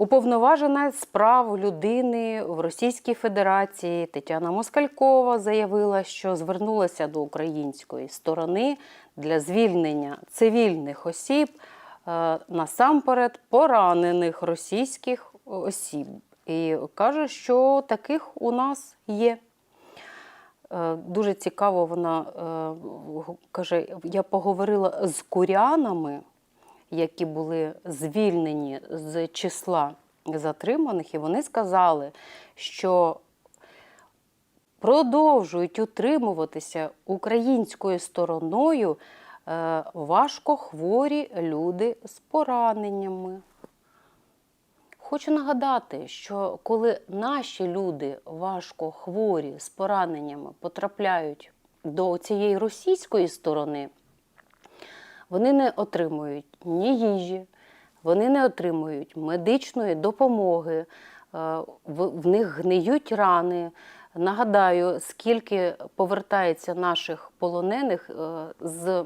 Уповноважена з прав людини в Російській Федерації Тетяна Москалькова заявила, що звернулася до української сторони для звільнення цивільних осіб, е, насамперед поранених російських осіб. І каже, що таких у нас є. Е, Дуже цікаво, вона е, каже: я поговорила з курянами, які були звільнені з числа затриманих, і вони сказали, що продовжують утримуватися українською стороною е, важкохворі люди з пораненнями. Хочу нагадати, що коли наші люди важко хворі з пораненнями потрапляють до цієї російської сторони, вони не отримують ні їжі, вони не отримують медичної допомоги, е, в, них гниють рани. Нагадаю, скільки повертається наших полонених е, з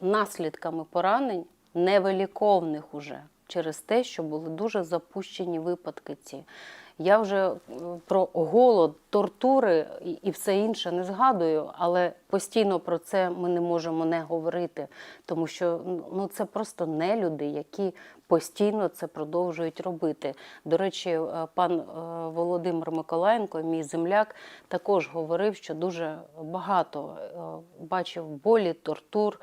наслідками поранень невиліковних уже через те, що були дуже запущені випадки ці. Я вже е, про голод, тортури і- все інше не згадую, але постійно про це ми не можемо не говорити, тому що ну, це просто не люди, які постійно це продовжують робити. До речі, е, пан е, Володимир Миколаєнко, мій земляк, також говорив, що дуже багато бачив болі, тортур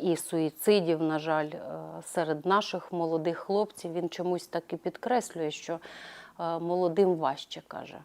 і суїцидів, на жаль, серед наших молодих хлопців. Він чомусь так і підкреслює, що молодим важче каже.